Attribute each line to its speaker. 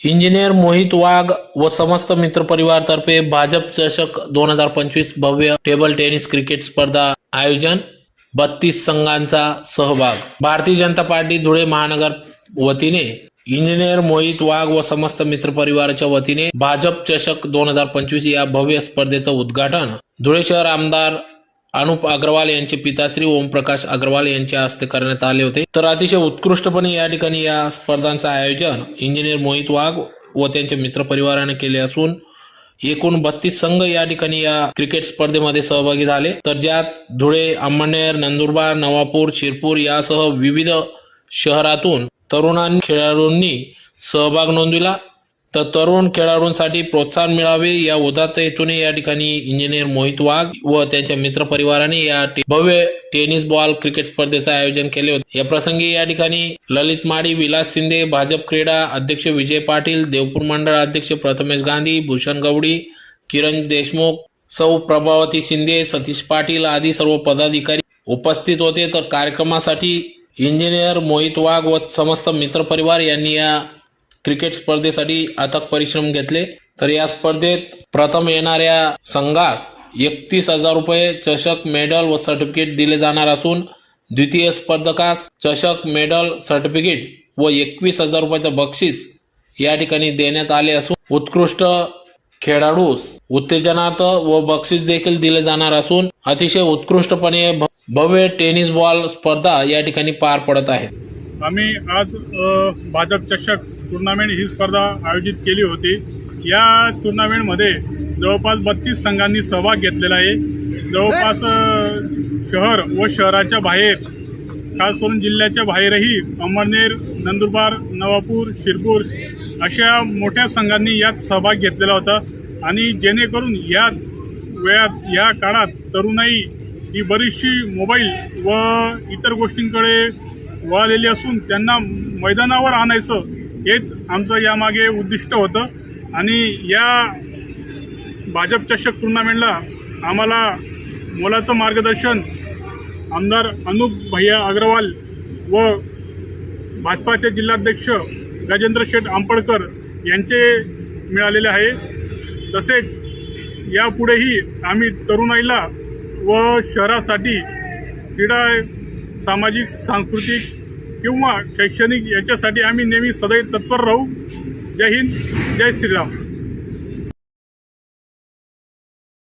Speaker 1: Engineer Mohit वाघ व समस्त मित्रपरिवारतर्फे भाजप चषक दोन हजार पंचवीस भव्य टेबल टेनिस क्रिकेट स्पर्धा आयोजन बत्तीस संघांचा सहभाग. भारतीय जनता पार्टी धुळे महानगर वतीने इंजिनियर मोहित वाघ व समस्त मित्रपरिवाराच्या वतीने भाजप चषक दोन हजार पंचवीस या भव्य स्पर्धेचं उद्घाटन. धुळे शहर आमदार अनुप अग्रवाल यांचे पिताश्री ओमप्रकाश अग्रवाल यांच्या हस्ते करण्यात आले होते. तर अतिशय उत्कृष्टपणे या ठिकाणी या स्पर्धांचं आयोजन इंजिनियर मोहित वाघ व त्यांच्या मित्रपरिवाराने केले असून एकूण बत्तीस संघ या ठिकाणी या क्रिकेट स्पर्धेमध्ये सहभागी झाले. तर ज्यात धुळे अंमळनेर नंदुरबार नवापूर शिरपूर यासह विविध शहरातून तरुणांनी खेळाडूंनी सहभाग नोंदविला. तर तरुण खेळाडूंसाठी प्रोत्साहन मिळावे या उदात्त हेतूने या ठिकाणी इंजिनियर मोहित वाघ व त्यांच्या मित्रपरिवाराने या भव्य टेनिस बॉल क्रिकेट स्पर्धेचं आयोजन केले होते. या प्रसंगी या ठिकाणी ललित माडी विलास शिंदे भाजप क्रीडा अध्यक्ष विजय पाटील देवपूर मंडळ अध्यक्ष प्रथमेश गांधी भूषण गवडी किरण देशमुख सौ प्रभावती शिंदे सतीश पाटील आदी सर्व पदाधिकारी उपस्थित होते. तर कार्यक्रमासाठी इंजिनियर मोहित वाघ व समस्त मित्रपरिवार यांनी या क्रिकेट स्पर्धेसाठी अथक परिश्रम घेतले तर या स्पर्धेत प्रथम येणाऱ्या संघास एकतीस हजार रुपये चषक मेडल व सर्टिफिकेट दिले जाणार असून द्वितीय स्पर्धकास चषक मेडल सर्टिफिकेट व एकवीस हजार रुपयाचं बक्षीस या ठिकाणी देण्यात आले असून उत्कृष्ट खेळाडूस उत्तेजनार्थ व बक्षीस देखील दिले जाणार असून अतिशय उत्कृष्टपणे भव्य टेनिस बॉल स्पर्धा या ठिकाणी पार पडत आहेत
Speaker 2: आम्ही आज भाजप चषक टुर्नामेंट ही स्पर्धा आयोजित केली होती. या टुर्नामेंटमध्ये जवळपास बत्तीस संघांनी सहभाग घेतलेला आहे. जवळपास शहर व शहराच्या बाहेर खास करून जिल्ह्याच्या बाहेरही अमरनेर नंदुरबार नवापूर शिरपूर अशा मोठ्या संघांनी यात सहभाग घेतलेला होता. आणि जेणेकरून या वेळात या काळात तरुणाई ही बरीचशी मोबाईल व इतर गोष्टींकडे वळालेली असून त्यांना मैदानावर आणायचं हेच आमचं यामागे उद्दिष्ट होतं. आणि या भाजप चषक टुर्नामेंटला आम्हाला मोलाचं मार्गदर्शन आमदार अनुप भैया अग्रवाल व भाजपाचे जिल्हाध्यक्ष गजेंद्र शेठ आंबडकर यांचे मिळालेले आहे. तसेच यापुढेही आम्ही तरुणाईला व शहरासाठी क्रीडा सामाजिक सांस्कृतिक किंवा शैक्षणिक याच्यासाठी आम्ही नेहमी सदैव तत्पर राहू. जय हिंद जय श्रीराम.